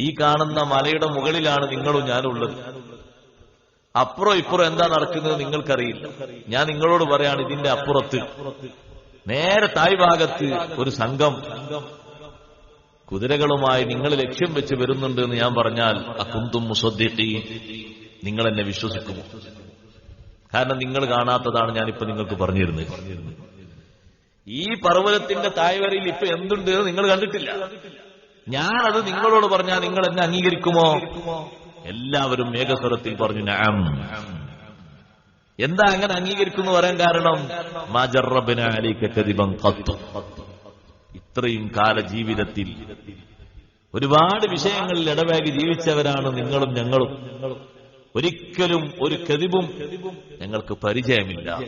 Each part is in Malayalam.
ഈ കാണുന്ന മലയുടെ മുകളിലാണ് നിങ്ങളും ഞാനുള്ളത്. അപ്പുറം ഇപ്പുറം എന്താ നടക്കുന്നത് നിങ്ങൾക്കറിയില്ല. ഞാൻ നിങ്ങളോട് പറയാണ് ഇതിന്റെ അപ്പുറത്ത്. നേരെ തായ് ഭാഗത്ത് ഒരു സംഘം കുതിരകളുമായി നിങ്ങൾ ലക്ഷ്യം വെച്ച് വരുന്നുണ്ട് എന്ന് ഞാൻ പറഞ്ഞാൽ അക്കുന്തും മുസദ്ദിഖി നിങ്ങൾ എന്നെ വിശ്വസിക്കുമോ? കാരണം നിങ്ങൾ കാണാത്തതാണ് ഞാനിപ്പോ നിങ്ങൾക്ക് പറഞ്ഞിരുന്നത്. ഈ പർവതത്തിന്റെ തായ്വരയിൽ ഇപ്പൊ എന്തുണ്ട് നിങ്ങൾ കണ്ടിട്ടില്ല. ഞാനത് നിങ്ങളോട് പറഞ്ഞാൽ നിങ്ങൾ എന്നെ അംഗീകരിക്കുമോ? എല്ലാവരും മേഘസ്വരത്തിൽ പറഞ്ഞു നാം എന്താ അങ്ങനെ അംഗീകരിക്കുന്നു പറയാൻ കാരണം? ഇത്രയും കാല ജീവിതത്തിൽ ഒരുപാട് വിഷയങ്ങളിൽ ഇടവേകി ജീവിച്ചവരാണ് നിങ്ങളും ഞങ്ങളും. ഒരിക്കലും ഒരു കതിബും ഞങ്ങൾക്ക് പരിചയമില്ല.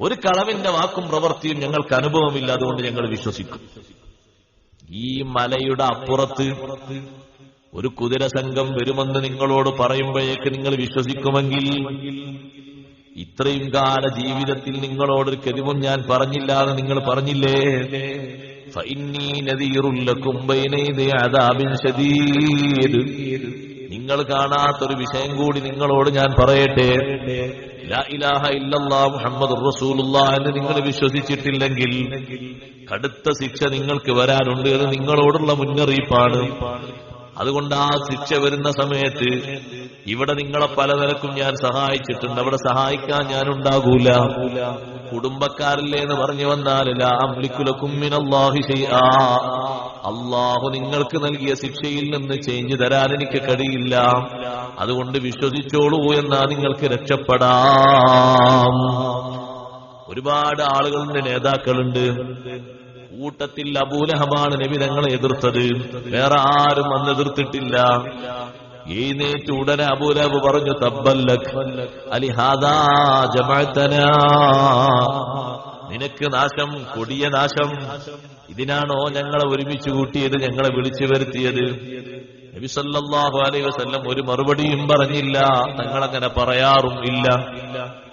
ഒരു കളവിന്റെ വാക്കും പ്രവൃത്തിയും ഞങ്ങൾക്ക് അനുഭവമില്ല അതുകൊണ്ട് ഞങ്ങൾ വിശ്വസിക്കും. ഈ മലയുടെ അപ്പുറത്ത് ഒരു കുതിര സംഘം വരുമെന്ന് നിങ്ങളോട് പറയുമ്പോഴേക്ക് നിങ്ങൾ വിശ്വസിക്കുമെങ്കിൽ ഇത്രയും കാല ജീവിതത്തിൽ നിങ്ങളോടൊരു കെതിവും ഞാൻ പറഞ്ഞില്ല എന്ന് നിങ്ങൾ പറഞ്ഞില്ലേ? നിങ്ങൾ കാണാത്തൊരു വിഷയം കൂടി നിങ്ങളോട് ഞാൻ പറയട്ടെ. ഇലാഹ ഇല്ലല്ലാ മുഹമ്മദ് റസൂലുള്ള എന്ന് നിങ്ങൾ വിശ്വസിച്ചിട്ടില്ലെങ്കിൽ കടുത്ത ശിക്ഷ നിങ്ങൾക്ക് വരാനുണ്ട് എന്ന് നിങ്ങളോടുള്ള മുന്നറിയിപ്പാണ്. അതുകൊണ്ട് ആ ശിക്ഷ വരുന്ന സമയത്ത് ഇവിടെ നിങ്ങളെ പലതരക്കും ഞാൻ സഹായിച്ചിട്ടുണ്ട്. അവിടെ സഹായിക്കാൻ ഞാൻ ഉണ്ടാകൂല. കുടുംബക്കാരില്ലേ എന്ന് പറഞ്ഞു വന്നാലില്ല അള്ളാഹു നിങ്ങൾക്ക് നൽകിയ ശിക്ഷയിൽ നിന്ന് ചെയ്ഞ്ഞു തരാൻ എനിക്ക് കഴിയില്ല. അതുകൊണ്ട് വിശ്വസിച്ചോളൂ എന്നാ നിങ്ങൾക്ക് രക്ഷപ്പെടാം. ഒരുപാട് ആളുകളുടെ നേതാക്കളുണ്ട്. കൂട്ടത്തിൽ അബൂലഹബാണ് നബി തങ്ങളെ എതിർത്തത്. വേറെ ആരും അന്ന് എതിർത്തിട്ടില്ല. ഈനേറ്റ് ഉടനെ അബൂലഹബ് പറഞ്ഞു നിനക്ക് നാശം കൊടിയ നാശം. ഇതിനാണോ ഞങ്ങളെ ഒരുമിച്ച് കൂട്ടിയത് ഞങ്ങളെ വിളിച്ചു വരുത്തിയത്? നബി സല്ലല്ലാഹു അലൈഹി വസല്ലം ഒരു മറുപടിയും പറഞ്ഞില്ല. തങ്ങളങ്ങനെ പറയാറും ഇല്ല.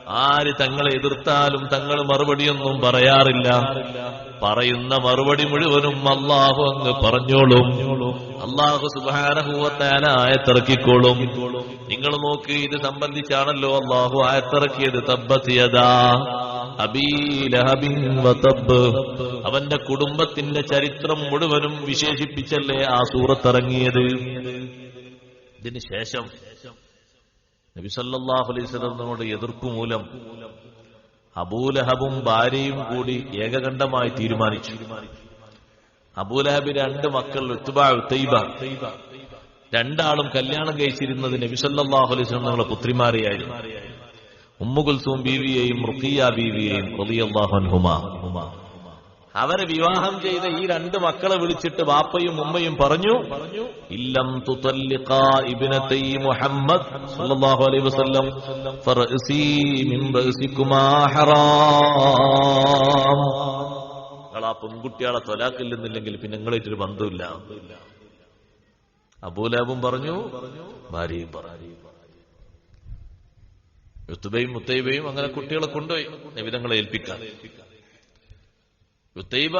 ആര് തങ്ങളെ എതിർത്താലും തങ്ങൾ മറുപടിയൊന്നും പറയാറില്ല. പറയുന്ന മറുപടി മുഴുവനും അള്ളാഹു അങ്ങ് പറഞ്ഞോളും. അള്ളാഹു സുബാനഹൂവത്താന ആയത്തിറക്കിക്കോളും. നിങ്ങൾ നോക്ക് ഇത് സംബന്ധിച്ചാണല്ലോ അള്ളാഹു ആയത്തിറക്കിയത്. തബ്ബത്തിയതാ അവന്റെ കുടുംബത്തിന്റെ ചരിത്രം മുഴുവനും വിശേഷിപ്പിച്ചല്ലേ ആ സൂറത്തിറങ്ങിയത്? ഇതിന് ശേഷം നബി സല്ലല്ലാഹു അലൈഹി സ്വലമിനോട് എതിർപ്പ് മൂലം അബൂലഹബും ഭാര്യയും കൂടി ഏകകണ്ഠമായി തീരുമാനിച്ചു. അബൂലഹബ് രണ്ട് മക്കൾ രണ്ടാളും കല്യാണം കഴിച്ചിരുന്നത് നബി സല്ലല്ലാഹു അലൈഹി വസല്ലം തങ്ങളുടെ പുത്രിമാരെയായിരുന്നു. ഉമ്മുകുൽസൂം ബീവിയെയും റുഖിയ ബീവിയെയും റളിയല്ലാഹു അൻഹുമാ. അവരെ വിവാഹം ചെയ്ത ഈ രണ്ട് മക്കളെ വിളിച്ചിട്ട് ബാപ്പയും ഉമ്മയും പറഞ്ഞു ഇല്ലം തുതല്ലിഖാ ഇബ്നതൈ മുഹമ്മദ് അലൈഹി വസല്ലം മിൻ ഹറാം. പെൺകുട്ടികളെ തൊലാക്കില്ലെന്നില്ലെങ്കിൽ പിന്നെ നിങ്ങളായിട്ടൊരു ബന്ധമില്ല അബൂലാബും പറഞ്ഞു ഭാര്യയും പറഞ്ഞു. യുത്തുബയും മുത്തൈബയും അങ്ങനെ കുട്ടികളെ കൊണ്ടുപോയി. നബിതങ്ങളെ ഏൽപ്പിക്കാൻ. യുത്തൈബ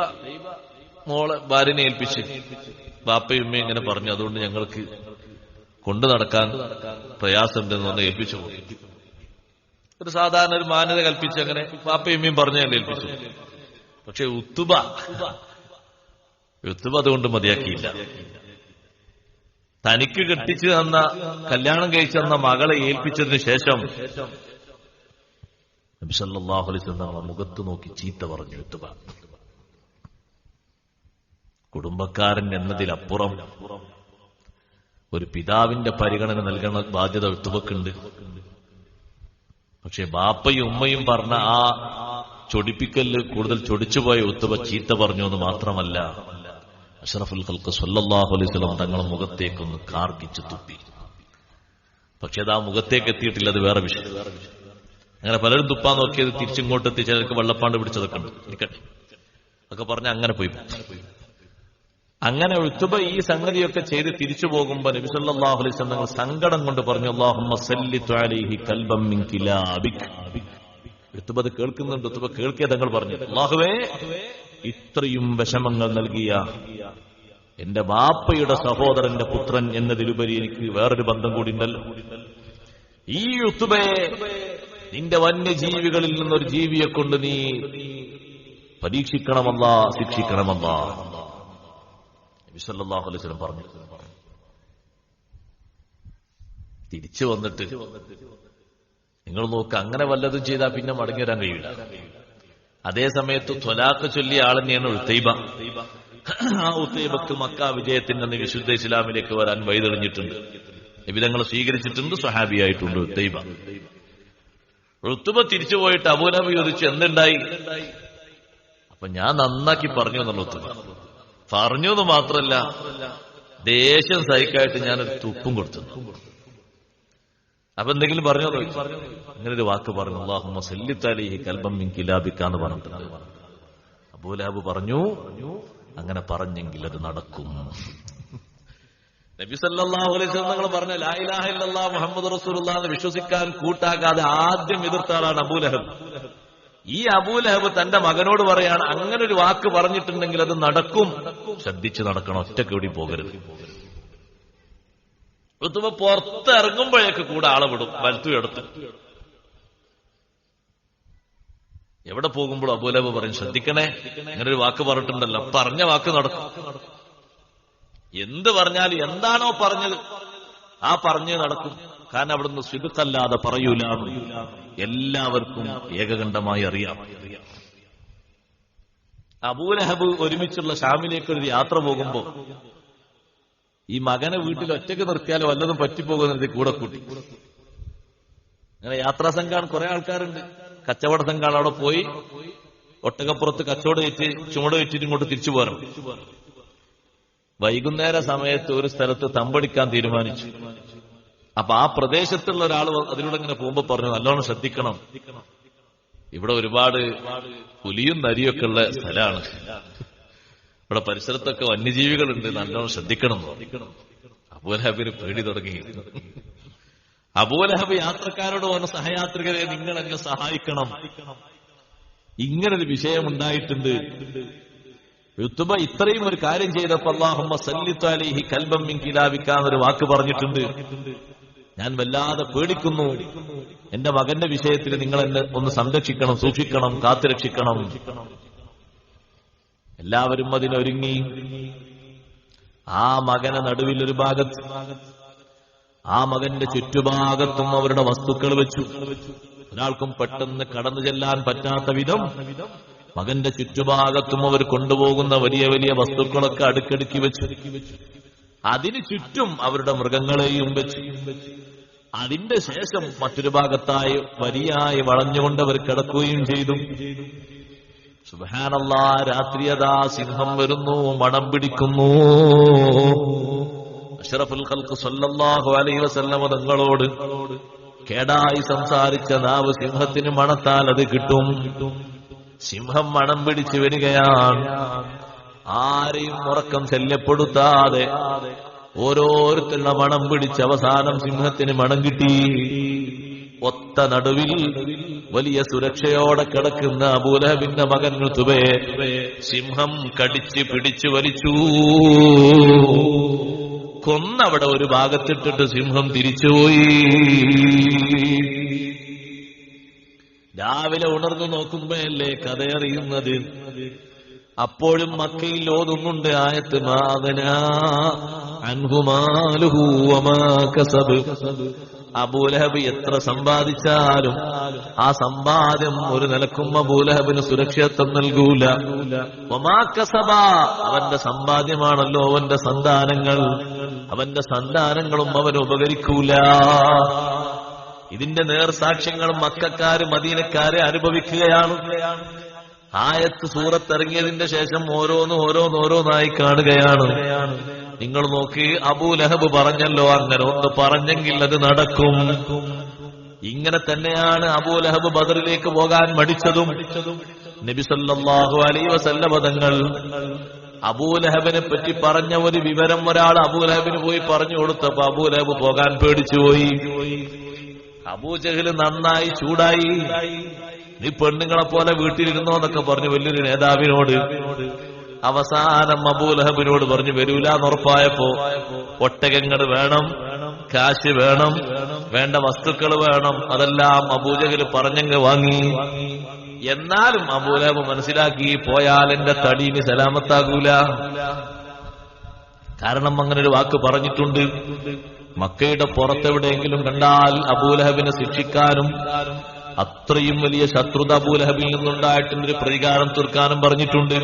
മോളെ ഭാര്യനെ ഏൽപ്പിച്ച് ബാപ്പയും ഉമ്മയും ഇങ്ങനെ പറഞ്ഞു അതുകൊണ്ട് ഞങ്ങൾക്ക് കൊണ്ടു നടക്കാൻ പ്രയാസമുണ്ടെന്ന് പറഞ്ഞ് ഏൽപ്പിച്ചു പോയി ഒരു സാധാരണ ഒരു മാന്യത കൽപ്പിച്ച് അങ്ങനെ ബാപ്പയും ഉമ്മയും പറഞ്ഞു പറഞ്ഞല്ലേ ഏൽപ്പിച്ചു. പക്ഷെ ഉത്തുബ ഉത്തുബ അതുകൊണ്ട് മതിയാക്കിയില്ല. തനിക്ക് കെട്ടിച്ചു തന്ന കല്യാണം കഴിച്ചു തന്ന മകളെ ഏൽപ്പിച്ചതിന് ശേഷം നബി സല്ലല്ലാഹു അലൈഹി വസല്ലം മുഖത്ത് നോക്കി ചീത്ത പറഞ്ഞു ഉത്തുബ. കുടുംബക്കാരൻ എന്നതിലപ്പുറം ഒരു പിതാവിന്റെ പരിഗണന നൽകണ ബാധ്യത ഉത്തുബക്കുണ്ട് പക്ഷെ ബാപ്പയും ഉമ്മയും പറഞ്ഞ ആ ചൊടിപ്പിക്കൽ കൂടുതൽ ചൊടിച്ചുപോയ ഉത്തുവ ചീത്ത പറഞ്ഞു എന്ന് മാത്രമല്ല അഷറഫുൽ ഖൽക്ക് സല്ലാഹു അലൈഹി വസല്ലം തങ്ങളുടെ മുഖത്തേക്കൊന്ന് കാർക്കിച്ചു തുപ്പി. പക്ഷെ അത് ആ മുഖത്തേക്ക് എത്തിയിട്ടില്ല അത് വേറെ വിഷയം. അങ്ങനെ പലരും തുപ്പാൻ നോക്കിയത് തിരിച്ചിങ്ങോട്ട് എത്തി ചിലർക്ക് വെള്ളപ്പാണ്ട് പിടിച്ചതൊക്കെ ഉണ്ട്. ഒക്കെ പറഞ്ഞ അങ്ങനെ പോയി. അങ്ങനെ ഉത്തുബ ഈ സംഗതിയൊക്കെ ചെയ്ത് തിരിച്ചു പോകുമ്പോ നബി സല്ലല്ലാഹു അലൈഹി തങ്ങൾ സങ്കടം കൊണ്ട് പറഞ്ഞു ഉത്തുബ കേൾക്കുന്നുണ്ട് ഉത്തുബ കേൾക്കിയ തങ്ങൾ പറഞ്ഞു. അള്ളാഹുവേ ഇത്രയും വിഷമങ്ങൾ നൽകിയ എന്റെ വാപ്പയുടെ സഹോദരന്റെ പുത്രൻ എന്നതിലുപരി എനിക്ക് വേറൊരു ബന്ധം കൂടി ഉണ്ടല്ലോ ഈ ഉത്തുബയെ നിന്റെ വന്യജീവികളിൽ നിന്നൊരു ജീവിയെ കൊണ്ട് നീ പരീക്ഷിക്കണമല്ല ശിക്ഷിക്കണമല്ല. നബി സല്ലല്ലാഹു അലൈഹി വസല്ലം പറഞ്ഞു. തിരിച്ചു വന്നിട്ട് നിങ്ങൾ നോക്ക് അങ്ങനെ വല്ലതും ചെയ്താൽ പിന്നെ മടങ്ങി വരാൻ കഴിയില്ല അതേ സമയത്ത് ത്വലാക്ക് ചൊല്ലിയ ആൾ തന്നെയാണ് ഉത്തൈബ. ആ ഉത്തൈബക്ക് മക്ക വിജയത്തിന്റെ അന്ന് വിശുദ്ധ ഇസ്ലാമിലേക്ക് വരാൻ വഴിതെളിഞ്ഞിട്ടുണ്ട്. വിധങ്ങൾ സ്വീകരിച്ചിട്ടുണ്ട് സ്വഹാബിയായിട്ടുണ്ട് ഉത്തൈബ. ഋത്തുബ തിരിച്ചു പോയിട്ട് അബൂനബി ചോദിച്ചു എന്തുണ്ടായി? അപ്പൊ ഞാൻ നന്നാക്കി പറഞ്ഞു എന്നുള്ള ഉത്തുബ പറഞ്ഞു എന്ന് മാത്രല്ല ദേഷ്യം സഹിക്കായിട്ട് ഞാനൊരു തുപ്പും കൊടുത്തു അപ്പൊ എന്തെങ്കിലും പറഞ്ഞോ അങ്ങനെ ഒരു വാക്ക് പറഞ്ഞു അള്ളാഹുമ്മ സല്ലിത്തലിഹി കൽബം മിൻ കിലാബിക്കാന്ന് പറഞ്ഞു അബൂലാബ് പറഞ്ഞു അങ്ങനെ പറഞ്ഞെങ്കിൽ അത് നടക്കും. നബി അലൈഹി നിങ്ങൾ പറഞ്ഞ മുഹമ്മദ് എന്ന് വിശ്വസിക്കാൻ കൂട്ടാക്കാതെ ആദ്യം എതിർത്ത ആളാണ് അബൂലഹബ് ഈ അബൂലഹബ് തന്റെ മകനോട് പറയാണ് അങ്ങനെ ഒരു വാക്ക് പറഞ്ഞിട്ടുണ്ടെങ്കിൽ അത് നടക്കും. ശ്രദ്ധിച്ച് നടക്കണം. ഒറ്റയ്ക്ക് എവിടെയും പോകരുത്. എത്തുമ്പോ പുറത്തിറങ്ങുമ്പോഴേക്ക് കൂടെ ആളെ വിടും. വലത്തു എടുത്ത്. എവിടെ പോകുമ്പോഴും അബൂലബ് പറയും ശ്രദ്ധിക്കണേ അങ്ങനെ ഒരു വാക്ക് പറഞ്ഞിട്ടുണ്ടല്ലോ. പറഞ്ഞ വാക്ക് നടക്കും. എന്ത് പറഞ്ഞാൽ എന്താണോ പറഞ്ഞത് ആ പറഞ്ഞ് നടക്കും. കാരണം അവിടുന്ന് സ്വിതുക്കല്ലാതെ പറയൂല. എല്ലാവർക്കും ഏകകണ്ഠമായി അറിയാം. അബൂലഹബ് ഒരുമിച്ചുള്ള ഷാമിലേക്ക് ഒരു യാത്ര പോകുമ്പോ ഈ മകനെ വീട്ടിൽ ഒറ്റയ്ക്ക് നിർത്തിയാൽ വല്ലതും പറ്റിപ്പോകുന്നത് കൂടെ കൂട്ടി. അങ്ങനെ യാത്രാ സംഘമാണ് കുറെ ആൾക്കാരുണ്ട്. കച്ചവട സംഘമാണ് അവിടെ പോയി. ഒട്ടകപ്പുറത്ത് കച്ചവടം വെച്ച് ചുമട് വെച്ചിട്ട് ഇങ്ങോട്ട് തിരിച്ചു പോരണം വൈകുന്നേര സമയത്ത് ഒരു സ്ഥലത്ത് തമ്പടിക്കാൻ തീരുമാനിച്ചു. അപ്പൊ ആ പ്രദേശത്തുള്ള ഒരാൾ അതിലൂടെ ഇങ്ങനെ പോകുമ്പോ പറഞ്ഞു നല്ലോണം ശ്രദ്ധിക്കണം. ഇവിടെ ഒരുപാട് പുലിയും നരിയൊക്കെ ഉള്ള സ്ഥലമാണ് ഇവിടെ പരിസരത്തൊക്കെ വന്യജീവികളുണ്ട് നല്ലോണം ശ്രദ്ധിക്കണം. അബൂലഹബിന് പേടി തുടങ്ങി. അബൂലഹബ് യാത്രക്കാരോട് പറഞ്ഞ സഹയാത്രികരെ നിങ്ങൾ എന്നെ സഹായിക്കണം. ഇങ്ങനൊരു വിഷയമുണ്ടായിട്ടുണ്ട്. യുത്തുബ ഇത്രയും ഒരു കാര്യം ചെയ്തപ്പോ അള്ളാഹുമ്മ സല്ലിത്താലിഹി കൽബം മിങ്കിലാവിക്കാന്നൊരു വാക്ക് പറഞ്ഞിട്ടുണ്ട്. ഞാൻ വല്ലാതെ പേടിക്കുന്നു. എന്റെ മകന്റെ വിഷയത്തിൽ നിങ്ങൾ എന്നെ ഒന്ന് സംരക്ഷിക്കണം സൂക്ഷിക്കണം കാത്തുരക്ഷിക്കണം. എല്ലാവരും അതിനൊരുങ്ങി. ആ മകനെ നടുവിൽ ഒരു ഭാഗത്ത് ആ മകന്റെ ചുറ്റുഭാഗത്തും അവരുടെ വസ്തുക്കൾ വെച്ചു. ഒരാൾക്കും പെട്ടെന്ന് കടന്നു ചെല്ലാൻ പറ്റാത്ത വിധം മകന്റെ ചുറ്റുഭാഗത്തും അവർ കൊണ്ടുപോകുന്ന വലിയ വലിയ വസ്തുക്കളൊക്കെ അടുക്കടുക്കി വെച്ചു. അതിന് ചുറ്റും അവരുടെ മൃഗങ്ങളെയും വെച്ച്. അതിന്റെ ശേഷം മറ്റൊരു ഭാഗത്തായി വരിയായി വളഞ്ഞുകൊണ്ട് അവർ കിടക്കുകയും ചെയ്തു. സുബാനല്ലാ രാത്രിയതാ സിംഹം വരുന്നു മണം പിടിക്കുന്നു. അഷറഫുൽ ഖൽക്ക് സല്ലല്ലാഹു അലൈഹി വസല്ലമ തങ്ങളോട് കേടായി സംസാരിച്ച നാവ് സിംഹത്തിന് മണത്താൽ അത് കിട്ടും. സിംഹം മണം പിടിച്ചു വരികയാണ്. ആരെയും ഉറക്കം ശല്യപ്പെടുത്താതെ ഓരോരുത്തരുടെ മണം പിടിച്ച് അവസാനം സിംഹത്തിന് മണം കിട്ടി. ഒത്ത നടുവിൽ വലിയ സുരക്ഷയോടെ കിടക്കുന്ന അബൂലഹബിന്റെ മകൻ തുബേ സിംഹം കടിച്ച് പിടിച്ചു വലിച്ചു. കൊന്നവിടെ ഒരു ഭാഗത്തിട്ടിട്ട് സിംഹം തിരിച്ചുപോയി. രാവിലെ ഉണർന്നു നോക്കുമ്പോഴല്ലേ കഥയറിയുന്നത്? അപ്പോഴും മക്കയിൽ ഓതുന്നുണ്ട് ആയത്ത് മാതന അബൂലഹബ് എത്ര സമ്പാദിച്ചാലും ആ സമ്പാദ്യം ഒരു നിലക്കും അബൂലഹബിന് സുരക്ഷിതത്വം നൽകൂല. ഒമാക്കസബ അവന്റെ സമ്പാദ്യമാണല്ലോ അവന്റെ സന്താനങ്ങൾ. അവന്റെ സന്താനങ്ങളും അവന് ഉപകരിക്കൂല. ഇതിന്റെ നേർസാക്ഷ്യങ്ങളും മക്കാര് മദീനക്കാരെ അനുഭവിക്കുകയാണ്. ആയത്ത് സൂറത്തിറങ്ങിയതിന്റെ ശേഷം ഓരോന്ന് ഓരോന്ന് ഓരോന്നായി കാണുകയാണ്. നിങ്ങൾ നോക്കി അബൂ ലഹബ് പറഞ്ഞല്ലോ അങ്ങനെ ഒന്ന് പറഞ്ഞെങ്കിൽ അത് നടക്കും. ഇങ്ങനെ തന്നെയാണ് അബൂ ലഹബ് ബദറിലേക്ക് പോകാൻ മടിച്ചതും. നബിസല്ലാഹു അലൈ പദങ്ങൾ അബൂലഹബിനെ പറ്റി പറഞ്ഞ ഒരു വിവരം ഒരാൾ അബൂലഹബിന് പോയി പറഞ്ഞു കൊടുത്തപ്പോ അബൂലഹബ് പോകാൻ പേടിച്ചുപോയി. അബൂജഹൽ നന്നായി ചൂടായി. നീ പെണ്ണുങ്ങളെ പോലെ വീട്ടിലിരുന്നോ എന്നൊക്കെ പറഞ്ഞു വലിയൊരു നേതാവിനോട്. അവസാനം അബൂലഹബിനോട് പറഞ്ഞു വരൂല എന്നുറപ്പായപ്പോ ഒട്ടകങ്ങൾ വേണം കാശ് വേണം വേണ്ട വസ്തുക്കൾ വേണം അതെല്ലാം അബൂജകൽ പറഞ്ഞങ്ങ് വാങ്ങി. എന്നാലും അബൂലഹബ് മനസ്സിലാക്കി പോയാൽ എന്റെ തടീന് സലാമത്താകൂല. കാരണം അങ്ങനെ ഒരു വാക്ക് പറഞ്ഞിട്ടുണ്ട്. മക്കയുടെ പുറത്തെവിടെയെങ്കിലും കണ്ടാൽ അബൂലഹബിനെ ശിക്ഷിക്കാനും അത്രയും വലിയ ശത്രുത അബൂലഹബിൽ നിന്നുണ്ടായിട്ടുള്ള ഒരു പ്രതികാരം തീർക്കാനും പറഞ്ഞിട്ടുണ്ട്.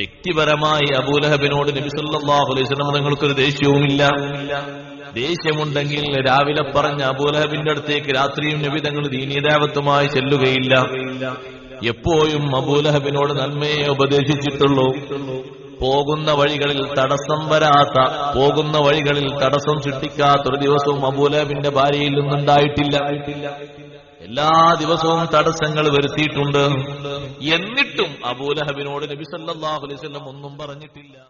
വ്യക്തിപരമായി അബൂലഹബിനോട് നബിസല്ലാഹു അലൈഹി സ്വലം നിങ്ങൾക്കൊരു ദേഷ്യവുമില്ല. ദേഷ്യമുണ്ടെങ്കിൽ രാവിലെ പറഞ്ഞ അബൂലഹബിന്റെ അടുത്തേക്ക് രാത്രിയും നബി തങ്ങൾ ദീനീദേവത്വമായി ചെല്ലുകയില്ല. എപ്പോഴും അബൂലഹബിനോട് നന്മയെ ഉപദേശിച്ചിട്ടുള്ളൂ. പോകുന്ന വഴികളിൽ തടസ്സം വരാത്ത പോകുന്ന വഴികളിൽ തടസ്സം സൃഷ്ടിക്കാത്ത ഒരു ദിവസവും അബൂലഹബിന്റെ ഭാര്യയിൽ നിന്നുണ്ടായിട്ടില്ല. എല്ലാ ദിവസവും തടസ്സങ്ങൾ വരുത്തിയിട്ടുണ്ട്. എന്നിട്ടും അബൂലഹബിനോട് നബി സല്ലല്ലാഹു അലൈഹി വസല്ലം ഒന്നും പറഞ്ഞിട്ടില്ല.